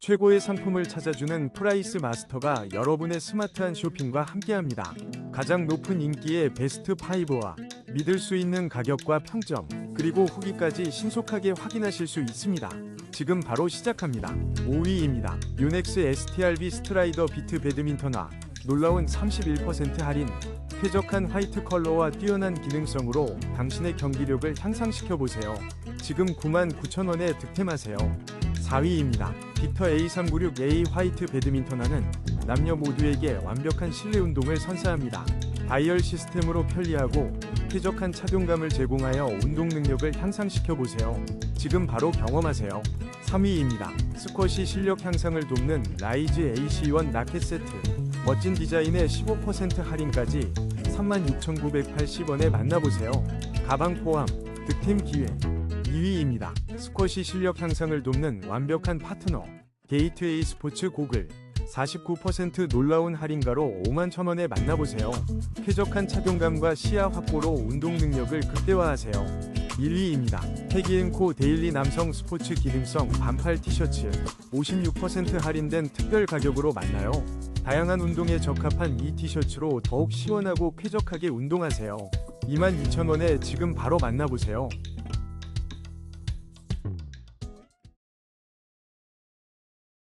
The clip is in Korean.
최고의 상품을 찾아주는 프라이스 마스터가 여러분의 스마트한 쇼핑과 함께합니다. 가장 높은 인기의 베스트 5와 믿을 수 있는 가격과 평점, 그리고 후기까지 신속하게 확인하실 수 있습니다. 지금 바로 시작합니다. 5위입니다. 유넥스 STRB 스트라이더 비트 배드민턴화 놀라운 31% 할인 쾌적한 화이트 컬러와 뛰어난 기능성으로 당신의 경기력을 향상시켜 보세요. 지금 99,000원에 득템하세요. 4위입니다. 빅터 A396A 화이트 배드민턴화는 남녀 모두에게 완벽한 실내 운동을 선사합니다. 다이얼 시스템으로 편리하고 쾌적한 착용감을 제공하여 운동 능력을 향상시켜 보세요. 지금 바로 경험하세요. 3위입니다. 스쿼시 실력 향상을 돕는 라이즈 AC1 라켓 세트. 멋진 디자인에 15% 할인까지 36,980원에 만나보세요. 가방 포함 득템 기회. 2위입니다. 스쿼시 실력 향상을 돕는 완벽한 파트너. 게이트웨이 스포츠 고글. 49% 놀라운 할인가로 5만 천원에 만나보세요. 쾌적한 착용감과 시야 확보로 운동 능력을 극대화하세요. 1위입니다. 패기앤코 데일리 남성 스포츠 기능성 반팔 티셔츠 56% 할인된 특별 가격으로 만나요. 다양한 운동에 적합한 이 티셔츠로 더욱 시원하고 쾌적하게 운동하세요. 22,000원에 지금 바로 만나보세요.